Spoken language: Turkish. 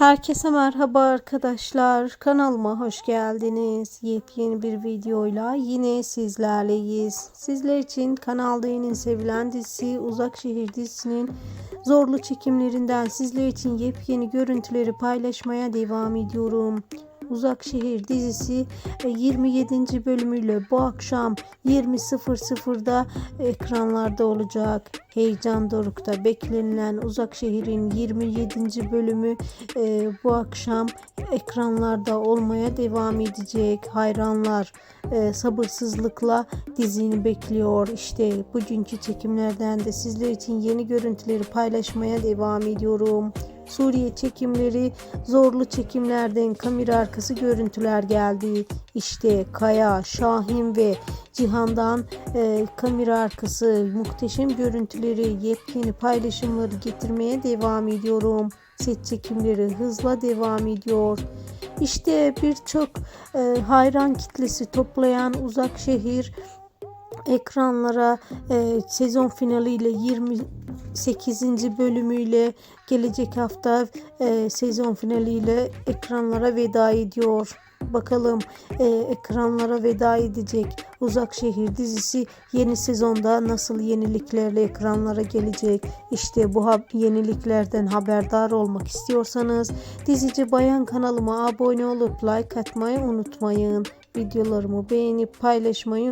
Herkese merhaba arkadaşlar. Kanalıma hoş geldiniz. Yepyeni bir videoyla yine sizlerleyiz. Sizler için kanalda yeni sevilen dizisi Uzak Şehir dizisinin zorlu çekimlerinden sizler için yepyeni görüntüleri paylaşmaya devam ediyorum. Uzak Şehir dizisi e, 27. bölümüyle bu akşam 20.00'da ekranlarda olacak. Heyecan dorukta beklenilen Uzak Şehir'in 27. bölümü e, bu akşam ekranlarda olmaya devam edecek. Hayranlar e, sabırsızlıkla dizini bekliyor. İşte bugünkü çekimlerden de sizler için yeni görüntüleri paylaşmaya devam ediyorum. Suriye çekimleri zorlu çekimlerden kamera arkası görüntüler geldi. İşte Kaya, Şahin ve Cihan'dan e, kamera arkası muhteşem görüntüleri, yepyeni paylaşımları getirmeye devam ediyorum. Set çekimleri hızla devam ediyor. İşte birçok e, hayran kitlesi toplayan Uzak Şehir ekranlara e, sezon finaliyle 28. bölümüyle gelecek hafta e, sezon finaliyle ekranlara veda ediyor. Bakalım e, ekranlara veda edecek Uzak Şehir dizisi yeni sezonda nasıl yeniliklerle ekranlara gelecek? İşte bu yeniliklerden haberdar olmak istiyorsanız dizici bayan kanalıma abone olup like atmayı unutmayın. Videolarımı beğenip paylaşmayı